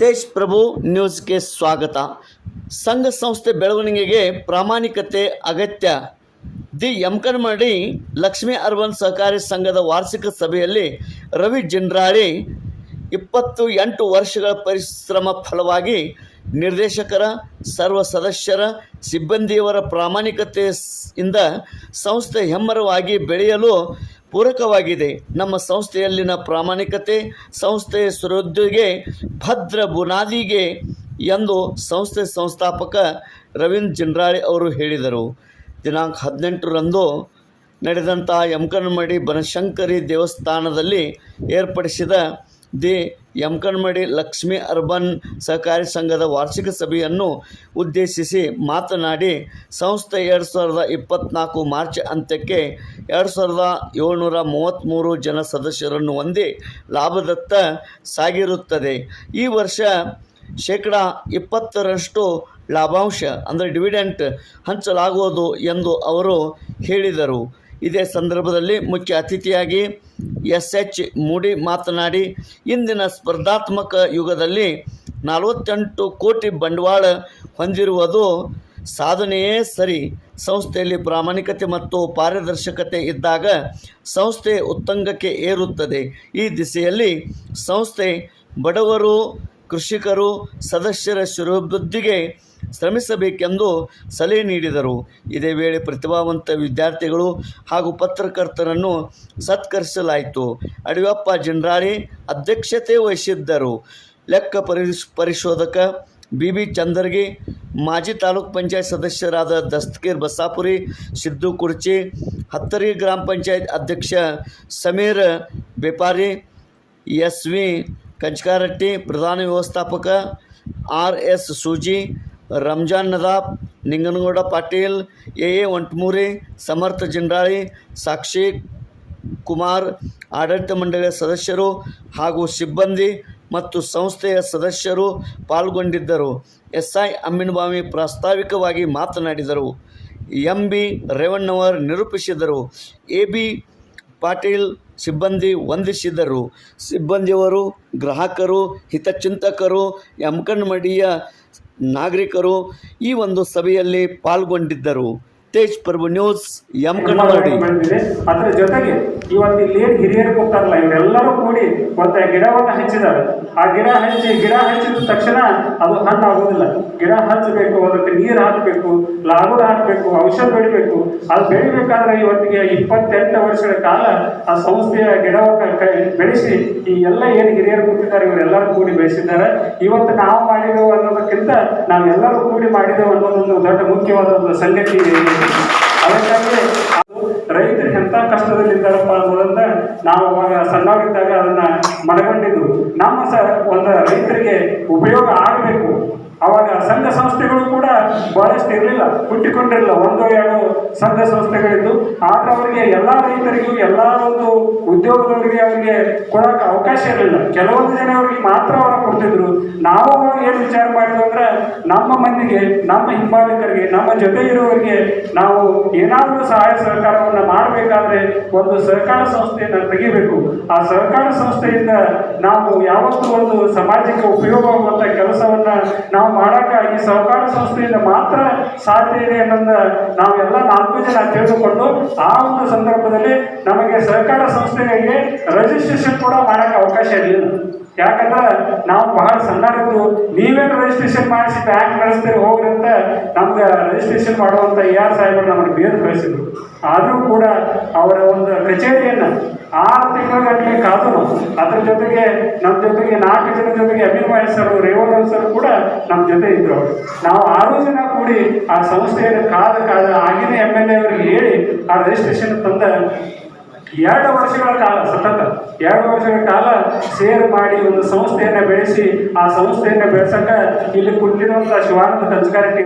ತೇಜ್ ಪ್ರಭು ನ್ಯೂಸ್ಗೆ ಸ್ವಾಗತ. ಸಂಘ ಸಂಸ್ಥೆ ಬೆಳವಣಿಗೆಗೆ ಪ್ರಾಮಾಣಿಕತೆ ಅಗತ್ಯ. ದಿ ಯಮಕನಮಡಿ ಲಕ್ಷ್ಮೀ ಅರ್ಬನ್ ಸಹಕಾರಿ ಸಂಘದ ವಾರ್ಷಿಕ ಸಭೆಯಲ್ಲಿ ರವಿ ಜಿಂಡ್ರಾಳಿ ಇಪ್ಪತ್ತು ಎಂಟು ವರ್ಷಗಳ ಪರಿಶ್ರಮ ಫಲವಾಗಿ ನಿರ್ದೇಶಕರ, ಸರ್ವ ಸದಸ್ಯರ, ಸಿಬ್ಬಂದಿಯವರ ಪ್ರಾಮಾಣಿಕತೆ ಇಂದ ಸಂಸ್ಥೆ ಹೆಮ್ಮರವಾಗಿ ಬೆಳೆಯಲು ಪೂರಕವಾಗಿದೆ. ನಮ್ಮ ಸಂಸ್ಥೆಯಲ್ಲಿನ ಪ್ರಾಮಾಣಿಕತೆ, ಸಂಸ್ಥೆಯ ಸುರದ್ದಿಗೆ ಭದ್ರ ಬುನಾದಿಗೆ ಎಂದು ಸಂಸ್ಥೆ ಸಂಸ್ಥಾಪಕ ರವೀಂದ್ರ ಜಿಂಡ್ರಾಳಿ ಅವರು ಹೇಳಿದರು. ದಿನಾಂಕ ಹದಿನೆಂಟರಂದು ನಡೆದಂತಹ ಯಮಕನಮಡಿ ಬನಶಂಕರಿ ದೇವಸ್ಥಾನದಲ್ಲಿ ಏರ್ಪಡಿಸಿದ ದಿ ಯಮಕನಮಡಿ ಲಕ್ಷ್ಮಿ ಅರ್ಬನ್ ಸಹಕಾರಿ ಸಂಘದ ವಾರ್ಷಿಕ ಸಭೆಯನ್ನು ಉದ್ದೇಶಿಸಿ ಮಾತನಾಡಿ, ಸಂಸ್ಥೆ ಎರಡು ಸಾವಿರದ ಇಪ್ಪತ್ತ್ನಾಲ್ಕು ಮಾರ್ಚ್ ಅಂತ್ಯಕ್ಕೆ ಎರಡು ಸಾವಿರದ ಏಳ್ನೂರ ಮೂವತ್ತ್ಮೂರು ಜನ ಸದಸ್ಯರನ್ನು ಹೊಂದಿ ಲಾಭದತ್ತ ಸಾಗಿರುತ್ತದೆ. ಈ ವರ್ಷ ಶೇಕಡ ಇಪ್ಪತ್ತರಷ್ಟು ಲಾಭಾಂಶ, ಅಂದರೆ ಡಿವಿಡೆಂಟ್, ಹಂಚಲಾಗುವುದು ಎಂದು ಅವರು ಹೇಳಿದರು. ಇದೇ ಸಂದರ್ಭದಲ್ಲಿ ಮುಖ್ಯ ಅತಿಥಿಯಾಗಿ ಎಸ್ ಎಚ್ ಮೂಡಿ ಮಾತನಾಡಿ, ಇಂದಿನ ಸ್ಪರ್ಧಾತ್ಮಕ ಯುಗದಲ್ಲಿ ನಲವತ್ತೆಂಟು ಕೋಟಿ ಬಂಡವಾಳ ಹೊಂದಿರುವುದು ಸಾಧನೆಯೇ ಸರಿ. ಸಂಸ್ಥೆಯಲ್ಲಿ ಪ್ರಾಮಾಣಿಕತೆ ಮತ್ತು ಪಾರದರ್ಶಕತೆ ಇದ್ದಾಗ ಸಂಸ್ಥೆ ಉತ್ತಂಗಕ್ಕೆ ಏರುತ್ತದೆ. ಈ ದಿಸೆಯಲ್ಲಿ ಸಂಸ್ಥೆ ಬಡವರು, ಕೃಷಿಕರು, ಸದಸ್ಯರ ಶಿರೋಭಿವೃದ್ಧಿಗೆ ಶ್ರಮಿಸಬೇಕೆಂದು ಸಲಹೆ ನೀಡಿದರು. ಇದೇ ವೇಳೆ ಪ್ರತಿಭಾವಂತ ವಿದ್ಯಾರ್ಥಿಗಳು ಹಾಗೂ ಪತ್ರಕರ್ತರನ್ನು ಸತ್ಕರಿಸಲಾಯಿತು. ಅಡಿಯಪ್ಪ ಜನ್ರಾರಿ ಅಧ್ಯಕ್ಷತೆ ವಹಿಸಿದ್ದರು. ಲೆಕ್ಕ ಪರಿಶ್, ಪರಿಶೋಧಕ ಬಿ ಬಿ ಚಂದರ್ಗಿ ಮಾಜಿ ತಾಲೂಕ್ ಪಂಚಾಯತ್ ಸದಸ್ಯರಾದ ದಸ್ತಗೀರ್ ಬಸಾಪುರಿ, ಸಿದ್ದು ಕುರ್ಚಿ, ಹತ್ತರಿ ಗ್ರಾಮ ಪಂಚಾಯತ್ ಅಧ್ಯಕ್ಷ ಸಮೀರ್ ಬೆಪಾರಿ ಎಸ್ ವಿ ಕಂಚಕಾರಟ್ಟಿ ಪ್ರಧಾನ ವ್ಯವಸ್ಥಾಪಕ R S Suji Ramzan Nadab, Ninganagouda Patil, A A Ontmuri, Samarth Jindali, Sakshi Kumar, ಆಡಳಿತ ಮಂಡಳಿಯ ಸದಸ್ಯರು ಹಾಗೂ ಸಿಬ್ಬಂದಿ ಮತ್ತು ಸಂಸ್ಥೆಯ ಸದಸ್ಯರು ಪಾಲ್ಗೊಂಡಿದ್ದರು. ಎಸ್ಐ ಐ ಅಮ್ಮಿನಬಾವಿ ಪ್ರಾಸ್ತಾವಿಕವಾಗಿ ಮಾತನಾಡಿದರು. ಎಂ ಬಿ ರೇವಣ್ಣವರ್ ನಿರೂಪಿಸಿದರು. ಎ ಬಿ ಪಾಟೀಲ್ ಸಿಬ್ಬಂದಿ ವಂದಿಸಿದರು ಸಿಬ್ಬಂದಿಯವರು ಗ್ರಾಹಕರು, ಹಿತಚಿಂತಕರು ಯಮಕನ್ಮಡಿಯ ನಾಗರಿಕರು ಈ ಒಂದು ಸಭೆಯಲ್ಲಿ ಪಾಲ್ಗೊಂಡಿದ್ದರು. ತೇಜ್ ಪ್ರಭು ನ್ಯೂಸ್ ಎಂ ಅದರ ಜೊತೆಗೆ ಇವತ್ತು ಇಲ್ಲಿ ಏನ್ ಹಿರಿಯರು ಕೂತಾರಲ್ಲ ಇವರೆಲ್ಲರೂ ಕೂಡಿ ಒಂದು ಗಿಡವನ್ನು ಹಚ್ಚಿದ್ದಾರೆ. ಆ ಗಿಡ ಹಚ್ಚಿ ಗಿಡ ಹಚ್ಚಿದ ತಕ್ಷಣ ಅದು ಹಣ್ಣು ಆಗೋದಿಲ್ಲ. ಗಿಡ ಹಚ್ಚಬೇಕು ಅದಕ್ಕೆ ನೀರು ಹಾಕಬೇಕು ಲಾಗೂರ್ ಹಾಕಬೇಕು ಔಷಧ ಬೆಳಿಬೇಕು ಅದು ಬೆಳಿಬೇಕಾದ್ರೆ ಇವತ್ತಿಗೆ ಇಪ್ಪತ್ತೆಂಟು ವರ್ಷಗಳ ಕಾಲ ಆ ಸಂಸ್ಥೆಯ ಗಿಡವನ್ನು ಬೆಳೆಸಿ ಈ ಎಲ್ಲ ಏನು ಹಿರಿಯರು ಕೊಟ್ಟಿದ್ದಾರೆ ಇವರೆಲ್ಲರೂ ಕೂಡಿ ಬೆಳೆಸಿದ್ದಾರೆ. ಇವತ್ತು ನಾವು ಮಾಡಿದೆವು ಅನ್ನೋದಕ್ಕಿಂತ ನಾವೆಲ್ಲರೂ ಕೂಡಿ ಮಾಡಿದೆವು ಅನ್ನೋದೊಂದು ದೊಡ್ಡ ಮುಖ್ಯವಾದ ಒಂದು ಸಂಗತಿ ಇದೆ. ಅದಕ್ಕಾಗಿ ಅದು ರೈತರು ಎಂಥ ಕಷ್ಟದಲ್ಲಿದ್ದಾರಪ್ಪ ಅನ್ನೋದನ್ನ ನಾವು ಅವಾಗ ಸಣ್ಣವರಿದ್ದಾಗ ಅದನ್ನ ಮನಗೊಂಡಿದ್ದು. ನಮ್ಮ ಸ ಒಂದು ರೈತರಿಗೆ ಉಪಯೋಗ ಆಗಬೇಕು. ಅವಾಗ ಸಂಘ ಸಂಸ್ಥೆಗಳು ಕೂಡ ಬಹಳಷ್ಟು ಇರಲಿಲ್ಲ, ಹುಟ್ಟಿಕೊಂಡಿರಲಿಲ್ಲ. ಒಂದು ಎರಡು ಸಂಘ ಸಂಸ್ಥೆಗಳಿದ್ದು. ಆದ್ರೆ ಅವರಿಗೆ ಎಲ್ಲ ರೈತರಿಗೂ ಎಲ್ಲ ಒಂದು ಉದ್ಯೋಗದವರಿಗೆ ಅವರಿಗೆ ಕೊಡಕ್ಕೆ ಅವಕಾಶ ಇರಲಿಲ್ಲ. ಕೆಲವೊಂದು ಜನ ಅವರಿಗೆ ಮಾತ್ರ ಅವರ ಕೊಡ್ತಿದ್ರು. ನಾವು ಏನು ವಿಚಾರ ಮಾಡಿದ್ವಿ ಅಂದ್ರೆ, ನಮ್ಮ ಮಂದಿಗೆ, ನಮ್ಮ ಹಿಂಬಾಲಕರಿಗೆ, ನಮ್ಮ ಜೊತೆ ಇರುವವರಿಗೆ ನಾವು ಏನಾದರೂ ಸಹಾಯ ಸಹಕಾರವನ್ನು ಮಾಡಬೇಕಾದ್ರೆ ಒಂದು ಸಹಕಾರ ಸಂಸ್ಥೆಯನ್ನು ತೆಗಿಬೇಕು. ಆ ಸಹಕಾರ ಸಂಸ್ಥೆಯಿಂದ ನಾವು ಯಾವತ್ತೂ ಒಂದು ಸಮಾಜಕ್ಕೆ ಉಪಯೋಗವಾಗುವಂಥ ಕೆಲಸವನ್ನ ನಾವು ಮಾಡಕ ಈ ಸಹಕಾರ ಸಂಸ್ಥೆಯಿಂದ ಮಾತ್ರ ಸಾಧ್ಯ ಇದೆ ಅನ್ನೋದನ್ನ ನಾವೆಲ್ಲ ನಾಲ್ಕು ಜನ ತಿಳಿದುಕೊಂಡು ಆ ಒಂದು ಸಂದರ್ಭದಲ್ಲಿ ನಮಗೆ ಸಹಕಾರ ಸಂಸ್ಥೆಗಳಿಗೆ ರಿಜಿಸ್ಟ್ರೇಷನ್ ಕೂಡ ಮಾಡಕ್ಕೆ ಅವಕಾಶ ಇರಲಿಲ್ಲ. ಯಾಕಂದ್ರೆ ನಾವು ಬಹಳ ಸಣ್ಣದ್ದು ನೀವೇನು ರಿಜಿಸ್ಟ್ರೇಷನ್ ಮಾಡಿಸಿ ಬ್ಯಾಂಕ್ ನಡೆಸ್ತೀರಿ ಹೋಗ್ರಿ ಅಂತ ನಮ್ಗೆ ರಿಜಿಸ್ಟ್ರೇಷನ್ ಮಾಡುವಂತ ಎ ಆರ್ ಸಾಹೇಬರು ನಮ್ಮನ್ನು ಬೇರೆ ಕಳಿಸಿದ್ರು. ಆದರೂ ಕೂಡ ಅವರ ಒಂದು ಕಚೇರಿಯನ್ನು ಆರು ತಿಂಗಳಗಟ್ಟಲೆ ಕಾದು, ಅದ್ರ ಜೊತೆಗೆ ನಮ್ಮ ಜೊತೆಗೆ ನಾಲ್ಕು ಜನ ಜೊತೆಗೆ ಅಭಿಮಾನಿ ಸರ್ ರೇವಣ್ಣ ಸರ್ ಕೂಡ ನಮ್ಮ ಜೊತೆ ಇದ್ರು ನಾವು ಆರು ಜನ ಕೂಡಿ ಆ ಸಂಸ್ಥೆಯನ್ನು ಕಾದ ಕಾದ ಆಗಿನ ಎಂ ಎಲ್ ಎ ಅವರಿಗೆ ಹೇಳಿ ಆ ರಿಜಿಸ್ಟ್ರೇಷನ್ ತಂದ ಎರಡು ವರ್ಷಗಳ ಕಾಲ, ಸತತ ಎರಡು ವರ್ಷಗಳ ಕಾಲ ಸೇರ್ ಮಾಡಿ ಒಂದು ಸಂಸ್ಥೆಯನ್ನು ಬೆಳೆಸಿ ಆ ಸಂಸ್ಥೆಯನ್ನು ಬೆಳೆಸಕ್ಕೆ ಇಲ್ಲಿ ಕುಂತಿರುವಂಥ ಶಿವಾನಂದ ಕಂಚಕಾರಟ್ಟಿ